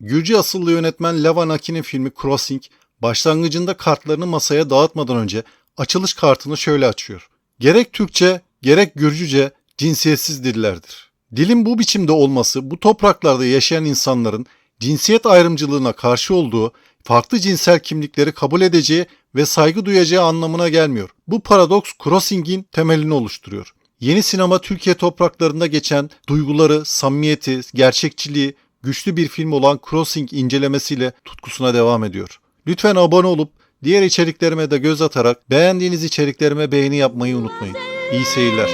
Gürcü asıllı yönetmen Levan Aki'nin filmi Crossing, başlangıcında kartlarını masaya dağıtmadan önce açılış kartını şöyle açıyor. Gerek Türkçe, gerek Gürcüce cinsiyetsiz dillerdir. Dilin bu biçimde olması bu topraklarda yaşayan insanların cinsiyet ayrımcılığına karşı olduğu, farklı cinsel kimlikleri kabul edeceği ve saygı duyacağı anlamına gelmiyor. Bu paradoks Crossing'in temelini oluşturuyor. Yeni sinema Türkiye topraklarında geçen duyguları, samimiyeti, gerçekçiliği, güçlü bir film olan Crossing incelemesiyle tutkusuna devam ediyor. Lütfen abone olup diğer içeriklerime de göz atarak beğendiğiniz içeriklerime beğeni yapmayı unutmayın. İyi seyirler.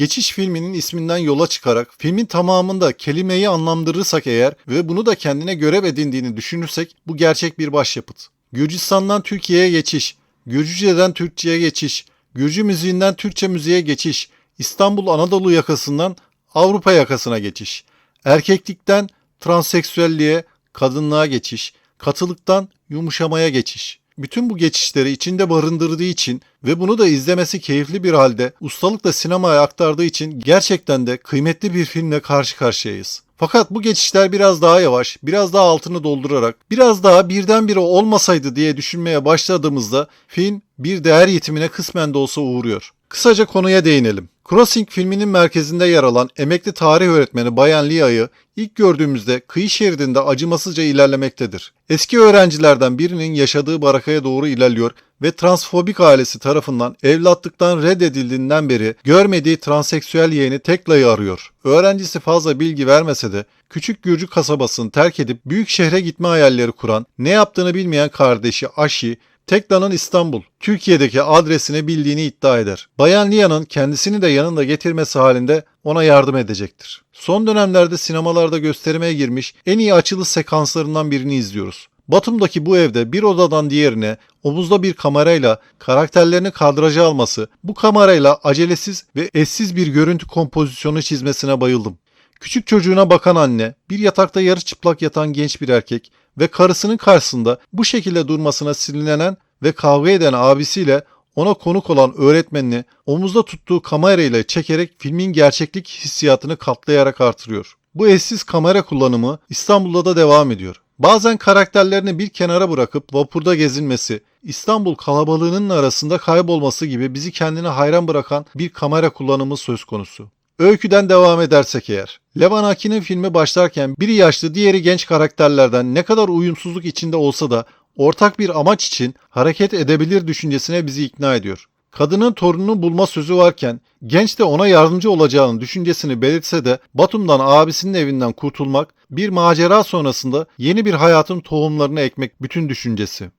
Geçiş filminin isminden yola çıkarak filmin tamamında kelimeyi anlamlandırırsak eğer ve bunu da kendine görev edindiğini düşünürsek bu gerçek bir başyapıt. Gürcistan'dan Türkiye'ye geçiş, Gürcüce'den Türkçe'ye geçiş, Gürcü müziğinden Türkçe müziğe geçiş, İstanbul Anadolu yakasından Avrupa yakasına geçiş, erkeklikten transseksüelliğe, kadınlığa geçiş, katılıktan yumuşamaya geçiş. Bütün bu geçişleri içinde barındırdığı için ve bunu da izlemesi keyifli bir halde ustalıkla sinemaya aktardığı için gerçekten de kıymetli bir filmle karşı karşıyayız. Fakat bu geçişler biraz daha yavaş, biraz daha altını doldurarak, biraz daha birdenbire olmasaydı diye düşünmeye başladığımızda film bir değer yitimine kısmen de olsa uğruyor. Kısaca konuya değinelim. Crossing filminin merkezinde yer alan emekli tarih öğretmeni Bayan Lia'yı ilk gördüğümüzde kıyı şeridinde acımasızca ilerlemektedir. Eski öğrencilerden birinin yaşadığı barakaya doğru ilerliyor ve transfobik ailesi tarafından evlatlıktan reddedildiğinden beri görmediği transseksüel yeğeni Tekla'yı arıyor. Öğrencisi fazla bilgi vermese de küçük Gürcü kasabasını terk edip büyük şehre gitme hayalleri kuran, ne yaptığını bilmeyen kardeşi Ashi Tekla'nın İstanbul, Türkiye'deki adresini bildiğini iddia eder. Bayan Lia'nın kendisini de yanında getirmesi halinde ona yardım edecektir. Son dönemlerde sinemalarda gösterime girmiş en iyi açılış sekanslarından birini izliyoruz. Batum'daki bu evde bir odadan diğerine omuzda bir kamerayla karakterlerini kadraja alması, bu kamerayla acelesiz ve eşsiz bir görüntü kompozisyonu çizmesine bayıldım. Küçük çocuğuna bakan anne, bir yatakta yarı çıplak yatan genç bir erkek ve karısının karşısında bu şekilde durmasına sinirlenen ve kavga eden abisiyle ona konuk olan öğretmenini omuzda tuttuğu kamerayla çekerek filmin gerçeklik hissiyatını katlayarak artırıyor. Bu eşsiz kamera kullanımı İstanbul'da da devam ediyor. Bazen karakterlerini bir kenara bırakıp vapurda gezinmesi, İstanbul kalabalığının arasında kaybolması gibi bizi kendine hayran bırakan bir kamera kullanımı söz konusu. Öyküden devam edersek eğer. Levan Aki'nin filmi başlarken biri yaşlı diğeri genç karakterlerden ne kadar uyumsuzluk içinde olsa da ortak bir amaç için hareket edebilir düşüncesine bizi ikna ediyor. Kadının torununu bulma sözü varken genç de ona yardımcı olacağını düşüncesini belirtse de Batum'dan abisinin evinden kurtulmak, bir macera sonrasında yeni bir hayatın tohumlarını ekmek bütün düşüncesi.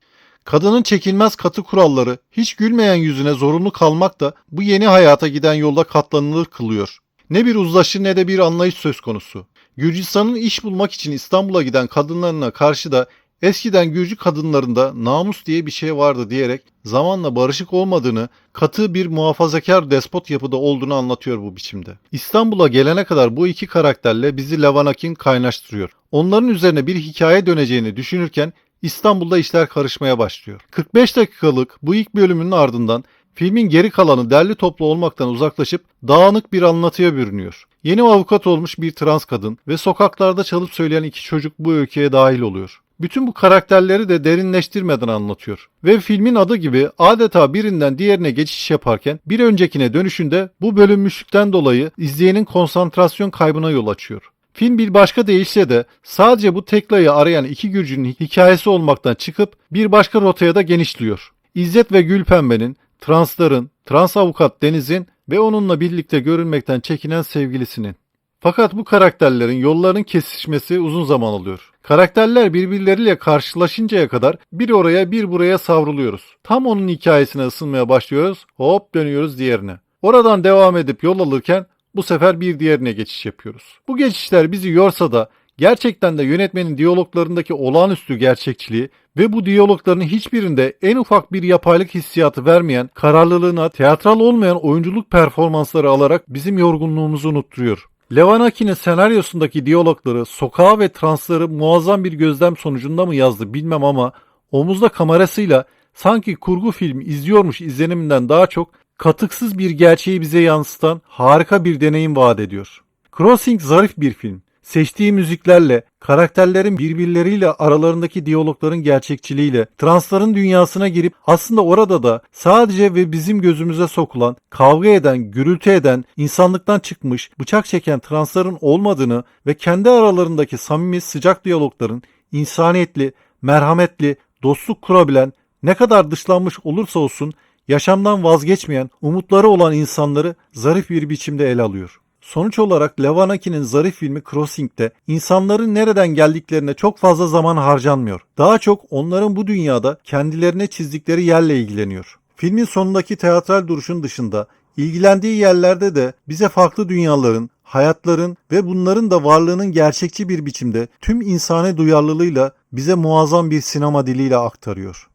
Kadının çekilmez katı kuralları, hiç gülmeyen yüzüne zorunlu kalmak da bu yeni hayata giden yolda katlanılır kılıyor. Ne bir uzlaşı ne de bir anlayış söz konusu. Gürcistan'ın iş bulmak için İstanbul'a giden kadınlarına karşı da eskiden Gürcü kadınlarında namus diye bir şey vardı diyerek zamanla barışık olmadığını, katı bir muhafazakar despot yapıda olduğunu anlatıyor bu biçimde. İstanbul'a gelene kadar bu iki karakterle bizi Levanakin kaynaştırıyor. Onların üzerine bir hikaye döneceğini düşünürken İstanbul'da işler karışmaya başlıyor. 45 dakikalık bu ilk bölümünün ardından filmin geri kalanı derli toplu olmaktan uzaklaşıp dağınık bir anlatıya bürünüyor. Yeni avukat olmuş bir trans kadın ve sokaklarda çalıp söyleyen iki çocuk bu öyküye dahil oluyor. Bütün bu karakterleri de derinleştirmeden anlatıyor. Ve filmin adı gibi adeta birinden diğerine geçiş yaparken bir öncekine dönüşünde bu bölünmüşlükten dolayı izleyenin konsantrasyon kaybına yol açıyor. Film bir başka değişse de sadece bu Tekla'yı arayan iki Gürcü'nün hikayesi olmaktan çıkıp bir başka rotaya da genişliyor. İzzet ve Gülpembe'nin, transların, trans avukat Deniz'in ve onunla birlikte görünmekten çekinen sevgilisinin. Fakat bu karakterlerin yollarının kesişmesi uzun zaman alıyor. Karakterler birbirleriyle karşılaşıncaya kadar bir oraya bir buraya savruluyoruz. Tam onun hikayesine ısınmaya başlıyoruz, hop dönüyoruz diğerine. Oradan devam edip yol alırken bu sefer bir diğerine geçiş yapıyoruz. Bu geçişler bizi yorsa da gerçekten de yönetmenin diyaloglarındaki olağanüstü gerçekçiliği ve bu diyalogların hiçbirinde en ufak bir yapaylık hissiyatı vermeyen, kararlılığına teatral olmayan oyunculuk performansları alarak bizim yorgunluğumuzu unutturuyor. Levanaki'nin senaryosundaki diyalogları, sokağı ve transları muazzam bir gözlem sonucunda mı yazdı bilmem ama omuzda kamerasıyla sanki kurgu film izliyormuş izleniminden daha çok katıksız bir gerçeği bize yansıtan harika bir deneyim vaat ediyor. Crossing zarif bir film. Seçtiği müziklerle, karakterlerin birbirleriyle aralarındaki diyalogların gerçekçiliğiyle, transların dünyasına girip aslında orada da sadece ve bizim gözümüze sokulan, kavga eden, gürültü eden, insanlıktan çıkmış, bıçak çeken transların olmadığını ve kendi aralarındaki samimi sıcak diyalogların insaniyetli, merhametli, dostluk kurabilen, ne kadar dışlanmış olursa olsun yaşamdan vazgeçmeyen, umutları olan insanları zarif bir biçimde ele alıyor. Sonuç olarak Levanaki'nin zarif filmi Crossing'de insanların nereden geldiklerine çok fazla zaman harcanmıyor. Daha çok onların bu dünyada kendilerine çizdikleri yerle ilgileniyor. Filmin sonundaki teatral duruşun dışında ilgilendiği yerlerde de bize farklı dünyaların, hayatların ve bunların da varlığının gerçekçi bir biçimde tüm insani duyarlılığıyla bize muazzam bir sinema diliyle aktarıyor.